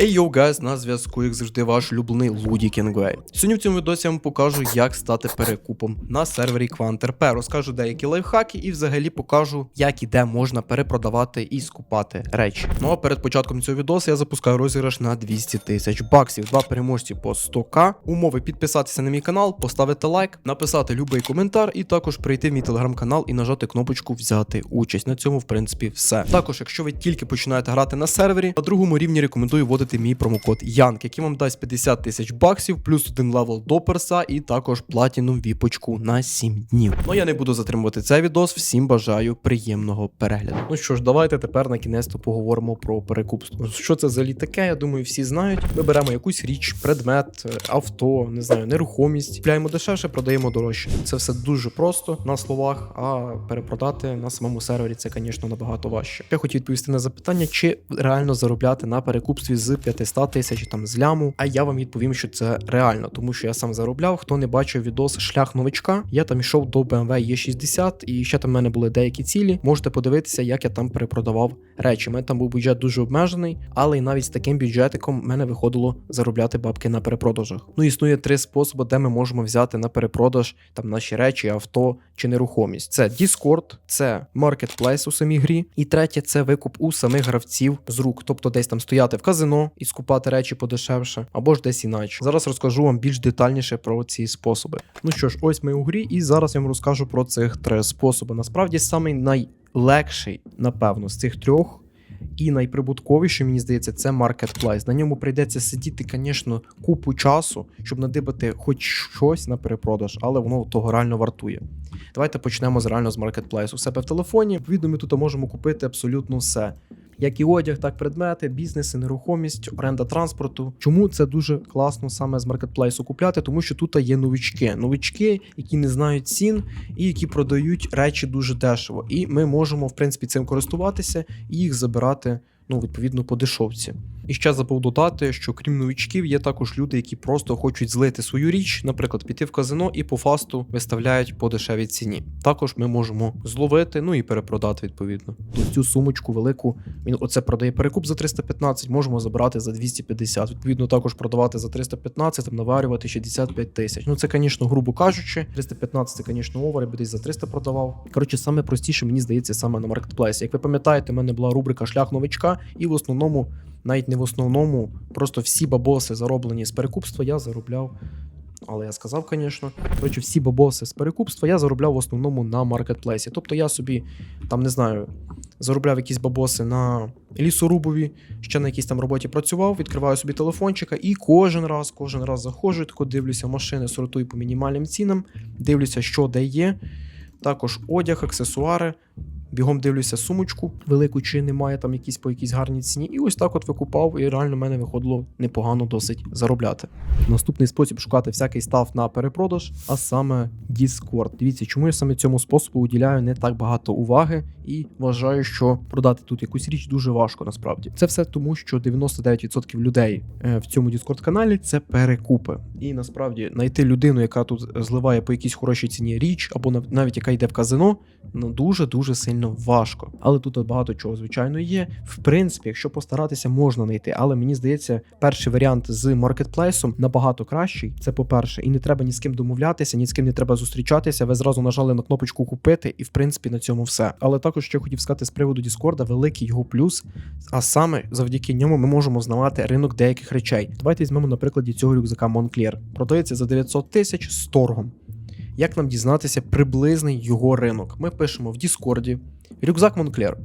Ей йоу, гайз, на зв'язку, як завжди, ваш улюблений Луді Кінгвей. Сьогодні в цьому відосі я вам покажу, як стати перекупом на сервері QuantRP. Розкажу деякі лайфхаки і взагалі покажу, як і де можна перепродавати і скупати речі. Ну а перед початком цього відосу я запускаю розіграш на 200 тисяч баксів. Два переможці по 100к. Умови підписатися на мій канал, поставити лайк, написати любий коментар і також прийти в мій телеграм-канал і нажати кнопочку взяти участь. На цьому, в принципі, все. Також, якщо ви тільки починаєте грати на сервері, на другому рівні рекомендую вводити мій промокод Янк, який вам дасть 50 тисяч баксів, плюс один левел до перса, і також платіну віпочку на 7 днів. Ну я не буду затримувати цей відос. Всім бажаю приємного перегляду. Ну що ж, давайте тепер на кінець то поговоримо про перекупство. Що це взагалі таке? Я думаю, всі знають. Ми беремо якусь річ, предмет, е, авто, не знаю, нерухомість. Купляємо дешевше, продаємо дорожче. Це все дуже просто на словах, а перепродати на самому сервері це, звісно, набагато важче. Я хотів відповісти на запитання, чи реально заробляти на перекупстві з 500 тисяч там з ляму. А я вам відповім, що це реально, тому що я сам заробляв. Хто не бачив відос шлях новичка, я там йшов до BMW E60, і ще там в мене були деякі цілі. Можете подивитися, як я там перепродавав речі. У мене там був бюджет дуже обмежений, але і навіть з таким бюджетиком в мене виходило заробляти бабки на перепродажах. Ну існує три способи, де ми можемо взяти на перепродаж там наші речі, авто чи нерухомість. Це Discord, це Marketplace у самій грі, і третє це викуп у самих гравців з рук, тобто десь там стояти в казино і скупати речі подешевше, або ж десь іначе. Зараз розкажу вам більш детальніше про ці способи. Ну що ж, ось ми у грі, і зараз я вам розкажу про цих три способи. Насправді самий найлегший, напевно, з цих трьох. І найприбутковіший, мені здається, це Marketplace. На ньому прийдеться сидіти, звісно, купу часу, щоб надибати хоч щось на перепродаж, але воно того реально вартує. Давайте почнемо з реально з Marketplace. У себе в телефоні. Відповідно, ми тут можемо купити абсолютно все. Як і одяг, так предмети, бізнеси, нерухомість, оренда транспорту. Чому це дуже класно саме з маркетплейсу купляти? Тому що тут є новички, новички, які не знають цін і які продають речі дуже дешево. І ми можемо, в принципі, цим користуватися і їх забирати. Ну, відповідно, по дешовці. І ще забув додати, що крім новичків, є також люди, які просто хочуть злити свою річ, наприклад, піти в казино і по фасту виставляють по дешевій ціні. Також ми можемо зловити, ну і перепродати відповідно. Тут цю сумочку велику він оце продає перекуп за 315, можемо забрати за 250. Відповідно, також продавати за 315, там наварювати 65 тисяч. Ну це, звісно, грубо кажучи, 315 це, звісно, овер, я би десь за 300 продавав. Коротше, саме простіше, мені здається, саме на маркетплейсі. Як ви пам'ятаєте, в мене була рубрика Шлях новичка, і в основному, навіть не в основному, просто всі бабоси зароблені з перекупства, я заробляв. Але я сказав, звісно, коротше, всі бабоси з перекупства я заробляв в основному на маркетплейсі. Тобто я собі там не знаю, заробляв якісь бабоси на лісорубові, ще на якійсь там роботі працював, відкриваю собі телефончика і кожен раз, кожен раз заходжу, тако дивлюся машини, сортую по мінімальним цінам, дивлюся, що де є. Також одяг, аксесуари. Бігом дивлюся сумочку, велику чи немає там якісь по якійсь гарній ціні. І ось так от викупав, і реально в мене виходило непогано досить заробляти. Наступний спосіб шукати всякий став на перепродаж, а саме Discord. Дивіться, чому я саме цьому способу уділяю не так багато уваги і вважаю, що продати тут якусь річ дуже важко насправді. Це все тому, що 99% людей е, в цьому Discord каналі це перекупи. І насправді знайти людину, яка тут зливає по якійсь хорошій ціні річ, або навіть яка йде в казино, ну дуже дуже сильно важко. Але тут багато чого звичайно є. В принципі, якщо постаратися, можна знайти. Але мені здається, перший варіант з маркетплейсом набагато кращий. Це по-перше, і не треба ні з ким домовлятися, ні з ким не треба зустрічатися. Ви зразу нажали на кнопочку купити, і в принципі на цьому все. Але також ще хотів сказати з приводу Діскорда, великий його плюс. А саме завдяки ньому ми можемо знавати ринок деяких речей. Давайте візьмемо на прикладі цього рюкзака Moncler. Продається за 900 тисяч з торгом. Як нам дізнатися приблизний його ринок? Ми пишемо в Діскорді рюкзак Монклер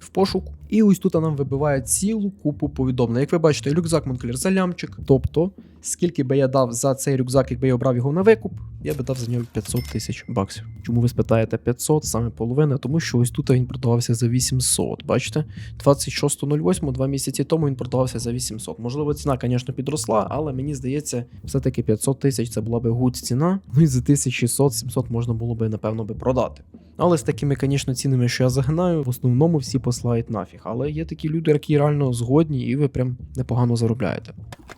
в пошук. І ось тут нам вибиває цілу купу повідомлень. Як ви бачите, рюкзак Монклер за лямчик. Тобто, скільки би я дав за цей рюкзак, якби я обрав його на викуп, я би дав за нього 500 тисяч баксів. Чому ви спитаєте 500, саме половина? Тому що ось тут він продавався за 800. Бачите? 26.08, два місяці тому він продавався за 800. Можливо, ціна, звісно, підросла, але мені здається, все-таки 500 тисяч це була би гуд ціна. Ну і за 1600-700 можна було би, напевно, би продати. Але з такими, звісно, цінами, що я загинаю, в основному всі посилають нафіг. Але є такі люди, які реально згодні, і ви прям непогано заробляєте.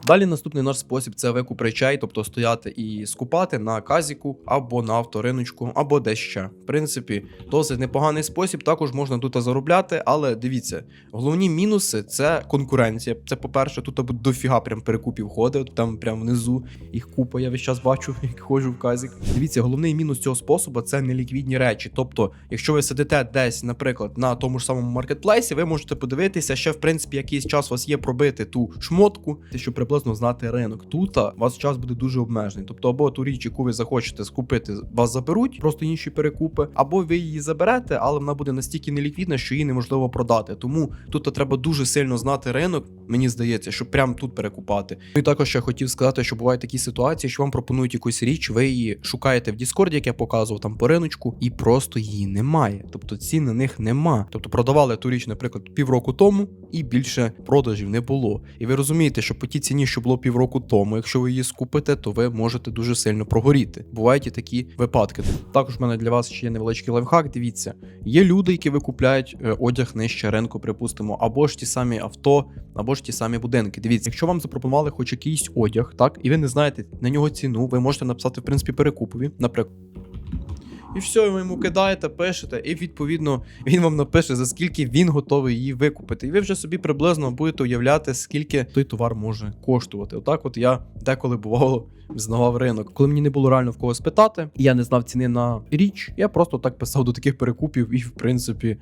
Далі наступний наш спосіб це викуп речей, тобто стояти і скупати на казіку або на авториночку, або десь ще. В принципі, досить непоганий спосіб. Також можна тут заробляти, але дивіться, головні мінуси це конкуренція. Це, по-перше, тут або дофіга прям перекупів ходить, там прям внизу їх купа, я весь час бачу, як ходжу в казік. Дивіться, головний мінус цього способу це неліквідні речі. Тобто, якщо ви сидите десь, наприклад, на тому ж самому маркетплейсі, ви можете подивитися, ще в принципі якийсь час у вас є пробити ту шмотку, щоб приблизно знати ринок. Тут у вас час буде дуже обмежений. Тобто, або ту річ, яку ви захочете скупити, вас заберуть, просто інші перекупи, або ви її заберете, але вона буде настільки неліквідна, що її неможливо продати. Тому тут треба дуже сильно знати ринок, мені здається, щоб прямо тут перекупати. Ну і також ще хотів сказати, що бувають такі ситуації, що вам пропонують якусь річ, ви її шукаєте в Діскорді, як я показував там по риночку, і просто її немає. Тобто цін на них нема. Тобто продавали ту річ, наприклад, півроку тому, і більше продажів не було. І ви розумієте, що по тій ціні, що було півроку тому, якщо ви її скупите, то ви можете дуже сильно прогоріти. Бувають і такі випадки. Також в мене для вас ще є невеличкий лайфхак. Дивіться, є люди, які викупляють е, одяг нижче ринку, припустимо, або ж ті самі авто, або ж ті самі будинки. Дивіться, якщо вам запропонували хоч якийсь одяг, так, і ви не знаєте на нього ціну, ви можете написати, в принципі, перекупові, наприклад. І все, ви йому кидаєте, пишете, і відповідно він вам напише, за скільки він готовий її викупити. І ви вже собі приблизно будете уявляти, скільки той товар може коштувати. Отак, от я деколи бувало знавав ринок. Коли мені не було реально в кого спитати, і я не знав ціни на річ, я просто так писав до таких перекупів, і в принципі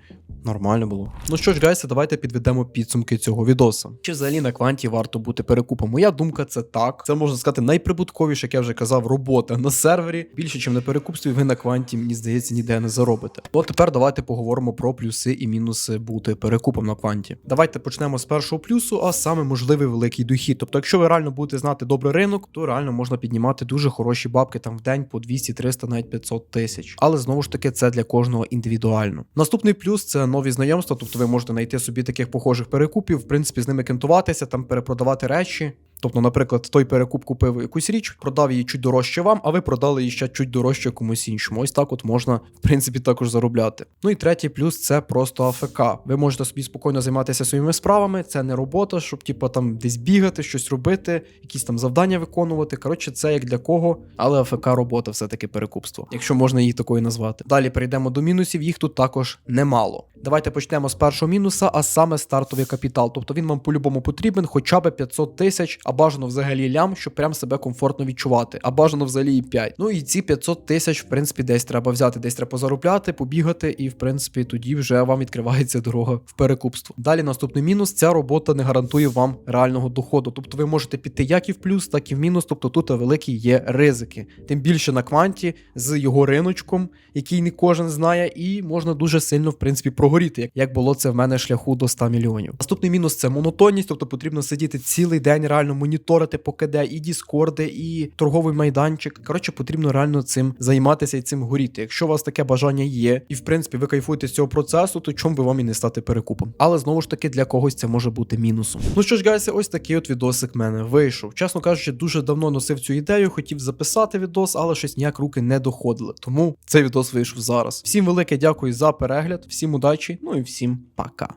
нормально було. Ну що ж, гайси, давайте підведемо підсумки цього відоса. Чи взагалі на кванті варто бути перекупом? Моя думка це так. Це можна сказати найприбутковіше, як я вже казав, робота на сервері. Більше, ніж на перекупстві, ви на кванті, мені здається, ніде не заробите. Ну а тепер давайте поговоримо про плюси і мінуси бути перекупом на кванті. Давайте почнемо з першого плюсу, а саме можливий великий дохід. Тобто, якщо ви реально будете знати добрий ринок, то реально можна піднімати дуже хороші бабки там в день по 200, 300, навіть 500 тисяч. Але знову ж таки, це для кожного індивідуально. Наступний плюс це нові знайомства, тобто ви можете знайти собі таких похожих перекупів, в принципі, з ними кентуватися, там перепродавати речі. Тобто, наприклад, той перекуп купив якусь річ, продав її чуть дорожче вам, а ви продали її ще чуть дорожче комусь іншому. Ось так от можна, в принципі, також заробляти. Ну і третій плюс це просто АФК. Ви можете собі спокійно займатися своїми справами. Це не робота, щоб типу, там десь бігати, щось робити, якісь там завдання виконувати. Коротше, це як для кого, але АФК робота все-таки перекупство, якщо можна її такою назвати. Далі перейдемо до мінусів, їх тут також немало. Давайте почнемо з першого мінуса, а саме стартовий капітал. Тобто він вам по-любому потрібен, хоча б 500 тисяч, а бажано взагалі лям, щоб прям себе комфортно відчувати, а бажано взагалі і 5. Ну і ці 500 тисяч, в принципі, десь треба взяти, десь треба заробляти, побігати, і в принципі тоді вже вам відкривається дорога в перекупство. Далі наступний мінус: ця робота не гарантує вам реального доходу. Тобто ви можете піти як і в плюс, так і в мінус. Тобто тут великі є ризики. Тим більше на кванті з його риночком, який не кожен знає, і можна дуже сильно, в принципі, прогоріти, як- було це в мене шляху до 100 мільйонів. Наступний мінус це монотонність, тобто потрібно сидіти цілий день, реально моніторити по КД, і Діскорди, і торговий майданчик. Коротше, потрібно реально цим займатися і цим горіти. Якщо у вас таке бажання є, і в принципі ви кайфуєте з цього процесу, то чому би вам і не стати перекупом? Але знову ж таки для когось це може бути мінусом. Ну що ж, гайси, ось такий от відосик мене вийшов. Чесно кажучи, дуже давно носив цю ідею, хотів записати відос, але щось ніяк руки не доходили. Тому цей відос вийшов зараз. Всім велике дякую за перегляд, всім удачі, ну і всім пока.